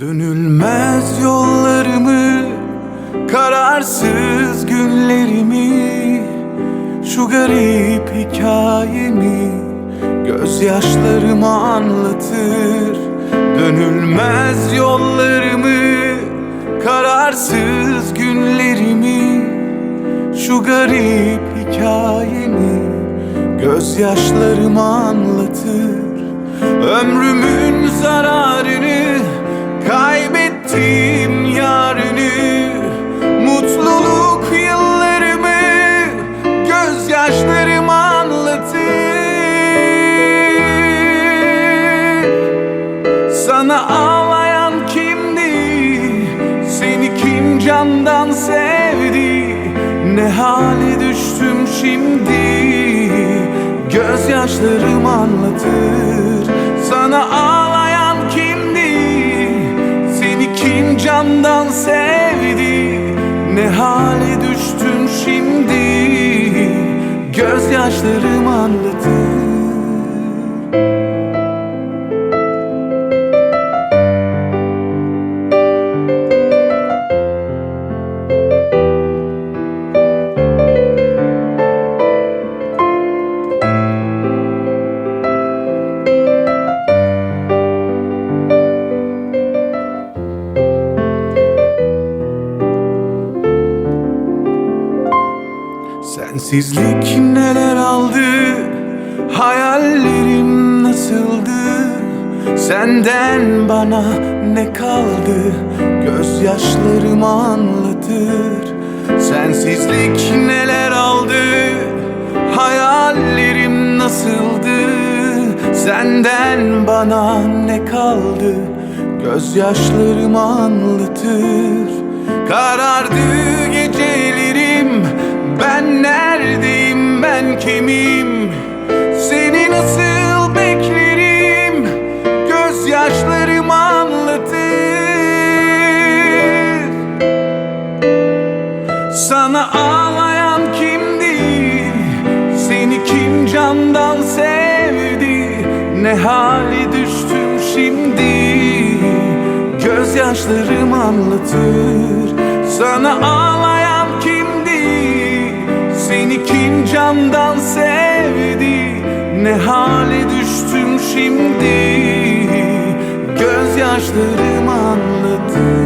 Dönülmez yollarımı, kararsız günlerimi Şu garip hikayemi gözyaşlarıma anlatır. Dönülmez yollarımı, kararsız günlerimi Şu garip hikayemi gözyaşlarıma anlatır. Ömrümün candan sevdi? Ne hale düştüm şimdi? Gözyaşlarım anlatır Sana ağlayan kimdi? Seni kim candan sevdi? Ne hale düştüm şimdi? Gözyaşlarım anlatır Sensizlik neler aldı? Hayallerim nasıldı? Senden bana ne kaldı? Gözyaşlarım anlatır. Sensizlik neler aldı? Hayallerim nasıldı? Senden bana ne kaldı? Gözyaşlarım anlatır kimim Seni nasıl beklerim Gözyaşlarım anlatır Sana ağlayan kimdi? Seni kim candan sevdi? Ne hale düştüm şimdi? Gözyaşlarım anlatır Sana ağlayan kimdi? Seni kim candan sevdi? Ne hale düştüm şimdi? Gözyaşlarım anlatır